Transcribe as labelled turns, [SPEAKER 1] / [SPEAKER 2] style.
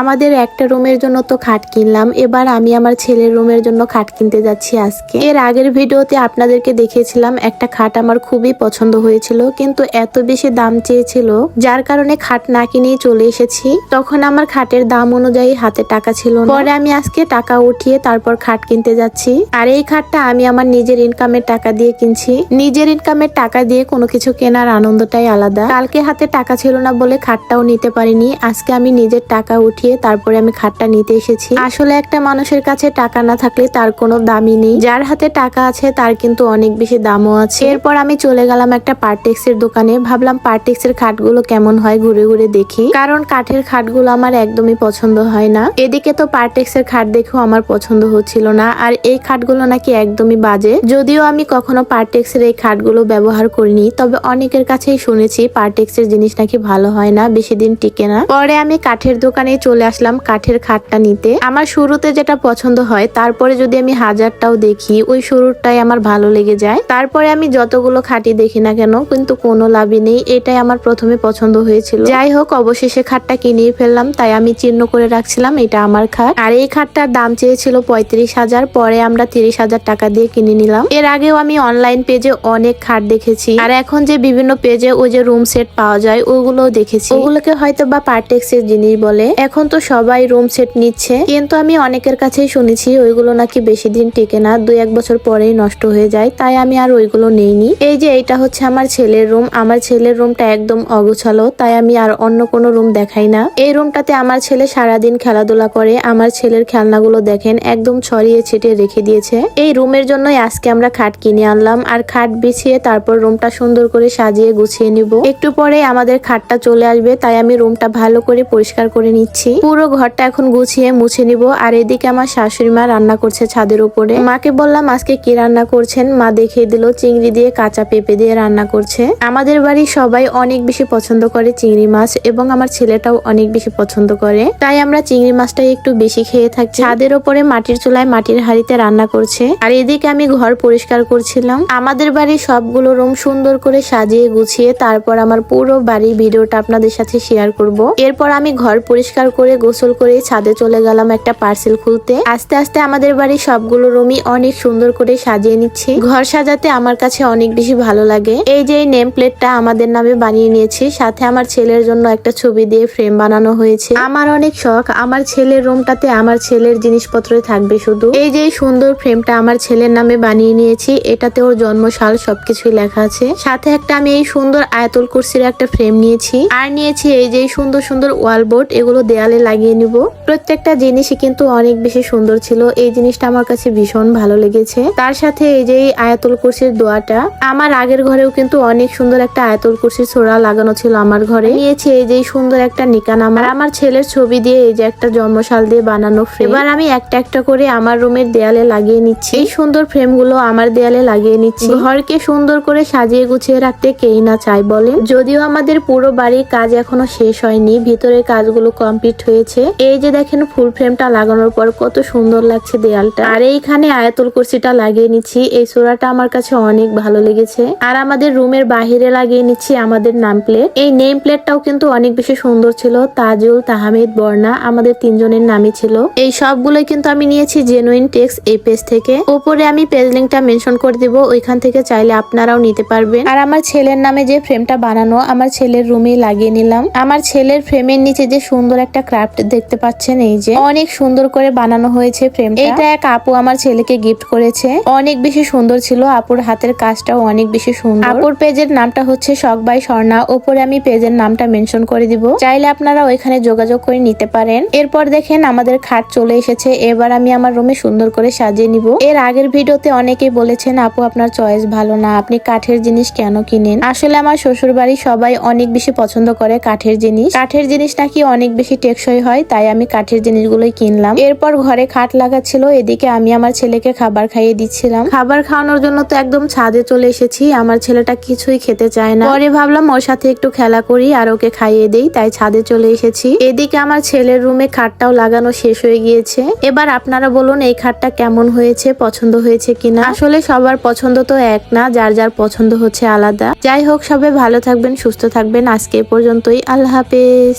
[SPEAKER 1] আমাদের একটা রুমের জন্য তো খাট কিনলাম। এবার আমি আমার ছেলের রুমের জন্য খাট কিনতে যাচ্ছি আজকে। এর আগের ভিডিওতে আপনাদেরকে দেখিয়েছিলাম একটা খাট আমার খুবই পছন্দ হয়েছিল, কিন্তু এত বেশি দাম চেয়েছিল, যার কারণে খাট না কিনেই চলে এসেছি। তখন আমার খাটের দাম অনুযায়ী হাতে টাকা ছিল পরে আমি আজকে টাকা উঠিয়ে তারপর খাট কিনতে যাচ্ছি। আর এই খাটটা আমি আমার নিজের ইনকামের টাকা দিয়ে কিনছি। নিজের ইনকামের টাকা দিয়ে কোনো কিছু কেনার আনন্দটাই আলাদা। কালকে হাতে টাকা ছিল না বলে খাটটাও নিতে পারিনি। আজকে আমি নিজের টাকা উঠিয়ে তারপরে আমি খাটটা নিতে এসেছি। আসলে একটা মানুষের কাছে টাকা না থাকলে তার কোনো দামই নেই। যার হাতে টাকা আছে, তার কিন্তু অনেক বেশি দামও আছে। এরপর আমি চলে গেলাম একটা পার্টেক্সের দোকানে। ভাবলাম পার্টেক্সের খাটগুলো কেমন হয় ঘুরে ঘুরে দেখি। কারণ কাঠের খাটগুলো আমার একদমই পছন্দ হয় না। এদিকে তো পার্টেক্সের খাট দেখেও আমার পছন্দ হচ্ছিল না। আর এই খাটগুলো নাকি একদমই বাজে। যদিও আমি কখনো পার্টেক্সের এই খাটগুলো ব্যবহার করিনি, তবে অনেকের কাছেই শুনেছি পার্টেক্সের জিনিস নাকি ভালো হয় না, বেশি দিন টিকে না। পরে আমি কাঠের দোকানে চলে আসলাম কাঠের খাটটা নিতে। আমার শুরুতে যেটা পছন্দ হয়, তারপরে যদি আমি হাজারটাও দেখি, ওই শুরুরটাই আমার ভালো লেগে যায়। তারপরে আমি যতগুলো খাটি দেখি না কেন, কিন্তু কোনো লাভই নেই, এটাই আমার প্রথমে পছন্দ হয়েছিল। যাই হোক, অবশেষে খাটটা কিনেই ফেললাম, তাই আমি চিহ্ন করে রাখছিলাম, এটা আমার খাট। আর এই খাটটার দাম চেয়েছিল পঁয়ত্রিশ হাজার, পরে আমরা তিরিশ হাজার টাকা দিয়ে কিনে নিলাম। এর আগেও আমি অনলাইন পেজে অনেক খাট দেখেছি। আর এখন যে বিভিন্ন পেজে ওই যে রুম সেট পাওয়া যায়, ওগুলোও দেখেছি। ওগুলোকে হয়তো বা পার্টেক্সের জিনিস বলে। এখন তো সবাই রুম সেট নিচ্ছে। কিন্তু আমি অনেকের কাছেই শুনেছি ওইগুলো নাকি বেশি দিন টিকে না, দুই এক বছর পরেই নষ্ট হয়ে যায়, তাই আমি আর ওইগুলো নেইনি। এই যে এইটা হচ্ছে আমার ছেলের রুম আমার ছেলের রুমটা একদম অগোছালো, তাই আমি আর অন্য কোনো রুম দেখাই না। এই রুমটাতে আমার ছেলে সারাদিন খেলাধুলা করে, আমার ছেলের খেলনাগুলো দেখেন, একদম ছড়িয়ে ছিটিয়ে রেখে দিয়েছে। এই রুমের জন্যই আজকে আমরা খাট কিনে আনলাম, আর খাট বিছিয়ে তারপর রুমটা সুন্দর করে সাজিয়ে গুছিয়ে নিব। একটু পরে আমাদের খাটটা চলে আসবে, তাই আমি রুমটা ভালো করে পরিষ্কার করে নিচ্ছি। পুরো ঘরটা এখন গুছিয়ে মুছে নিব। আর এদিকে আমার শাশুড়ি মা রান্না করছে ছাদের উপরে। মাকে বললাম, আজকে কি রান্না করছেন? মা দেখিয়ে দিল, চিংড়ি দিয়ে কাঁচা পেঁপে দিয়ে রান্না করছে। আমাদের বাড়ির সবাই অনেক বেশি পছন্দ করে চিংড়ি মাছ এবং আমার ছেলেটাও অনেক বেশি পছন্দ করে। তাই আমরা চিংড়ি মাছটাই একটু বেশি খেয়ে থাকি ছাদের উপরে মাটির চুলায় মাটির হাঁড়িতে রান্না করছে। আর এদিকে আমি ঘর পরিষ্কার করছিলাম। আমাদের বাড়ির সবগুলো রুম সুন্দর করে সাজিয়ে গুছিয়ে তারপর আমার পুরো বাড়ির ভিডিওটা আপনাদের সাথে শেয়ার করব। এরপর আমি ঘর পরিষ্কার করে গোসল করে ছাদে চলে গেলাম একটা পার্সেল খুলতে। আস্তে আস্তে আমাদের বাড়ির সবগুলো রুমই অনেক সুন্দর করে সাজিয়ে নিচ্ছি। ঘর সাজাতে আমার কাছে অনেক বেশি ভালো লাগে। এই যে নেম প্লেটটা আমাদের নামে বানিয়ে নিয়েছি, সাথে আমার ছেলের জন্য একটা ছবি দিয়ে ফ্রেম বানানো হয়েছে। আমার অনেক শখ, আমার ছেলের রুমটাতে আমার ছেলের জিনিসপত্রই থাকবে শুধু। এই যে সুন্দর ফ্রেমটা আমার ছেলের নামে বানিয়ে নিয়েছি, এটাতে ওর জন্মসাল সবকিছুই লেখা আছে। সাথে একটা আমি এই সুন্দর আয়াতুল কুরসির একটা ফ্রেম নিয়েছি। আর নিয়েছি এই যে সুন্দর সুন্দর ওয়াল বোর্ড এগুলো দেয়ালে লাগিয়ে নিব। প্রত্যেকটা জিনিসই কিন্তু অনেক বেশি সুন্দর ছিল। এই জিনিসটা আমার কাছে ভীষণ ভালো লেগেছে। তার সাথে এই যে আয়াতুল কুরসির দোয়াটা, আমার আগের ঘরেও কিন্তু অনেক সুন্দর একটা আয়াতুল কুরসির ছোড়া লাগানো ছিল আমার ঘরে। নিয়েছি এই যে সুন্দর একটা নিকান আমার। আমার ছেলের ছবি দিয়ে এই যে একটা জন্মশাল দিয়ে বানানো ফ্রেম এবার আমি একটা একটা করে আমার রুমের দেয়ালে লাগিয়ে নিচ্ছি। এই সুন্দর ফ্রেমগুলো আমার দেয়ালে লাগিয়ে নিচ্ছি। ঘরকে সুন্দর করে সাজিয়ে গুছিয়ে রাখতে কেই না চাই বলেন? যদিও আমাদের পুরো বাড়ির কাজ এখনও শেষ হয়নি, ভিতরের কাজগুলো কমপ্লিট হয়েছে। এই যে দেখেন ফুল ফ্রেমটা লাগানোর পর কত সুন্দর লাগছে দেয়ালটা। আর এইখানে আয়াতুল কুরসিটা লাগিয়ে নিচ্ছি। এই সোরাটা আমার কাছে অনেক ভালো লেগেছে। আর আমাদের রুমের বাহিরে লাগিয়ে নিচ্ছি আমাদের নাম প্লেট এই নেম প্লেটটাও কিন্তু অনেক বেশি সুন্দর ছিল। তাজুল তাহমিদ বর্ণা আমাদের তিনজনের নামই ছিল। এই সবগুলোই কিন্তু আমি নিয়েছি জেনুইন টেক্স এই পেজ থেকে। ওপরে আমি পেজ লিঙ্কটা মেনশন করে দিব। ওইখান থেকে চাইলে আপনারাও নিতে পারবেন। আর আমার ছেলের নামে যে ফ্রেমটা বানানো, আমার ছেলের রুমে লাগিয়ে নিলাম। আমার ছেলের ফ্রেমের নিচে যে সুন্দর একটা ক্রাফট দেখতে পাচ্ছেন এই যে। অনেক সুন্দর করে বানানো হয়েছে ফ্রেমটা এটা এক আপু আমার ছেলেকে গিফট করেছে। অনেক বেশি সুন্দর ছিল আপুর হাতের কাজটাও অনেক বেশি সুন্দর। আপুর পেজের নামটা হচ্ছে শখ বাই স্বর্ণা ওপরে আমি পেজের নামটা মেনশন করে দিব। চাইলে আপনারা ওইখানে যোগাযোগ করে নিতে পারেন। এরপর দেখেন আমাদের খাট চলে এসেছে এবার আমি আমার রুমে সুন্দর করে সাজিয়ে নিব। এর আগের ভিডিওতে অনেকেই বলেছেন আপু আপনার চয়েস ভালো না আপনি কাঠের জিনিস কেন কিনেন? আসলে আমার শ্বশুর বাড়ি সবাই অনেক বেশি পছন্দ করে কাঠের জিনিস। কাঠের জিনিস নাকি অনেক বেশি টেকসই হয়, তাই আমি কাঠের জিনিসগুলোই কিনলাম। এরপর ঘরে খাট লাগাচ্ছিল এদিকে আমি আমার ছেলেকে খাবার খাইয়ে দিচ্ছিলাম। খাবার খাওয়ানোর জন্য তো একদম ছাদে চলে এসেছি, আমার ছেলেটা কিছুই খেতে চায় না। পরে ভাবলাম ওর সাথে একটু খেলা করি আর ওকে খাইয়ে দেই, তাই ছাদে চলে এসেছি। এদিকে আমার ছেলের রুমে খাটটাও লাগানো শেষ হয়ে গিয়েছে। এবার আপনারা বলুন, এই খাটটা কেমন হয়েছে, পছন্দ হয়েছে কিনা? আসলে সবার পছন্দ তো এক না, যার যার পছন্দ হচ্ছে আলাদা। যাই হোক, সবাই ভালো থাকবেন, সুস্থ থাকবেন। আজকে পর্যন্তই। আল্লাহ হাফেজ।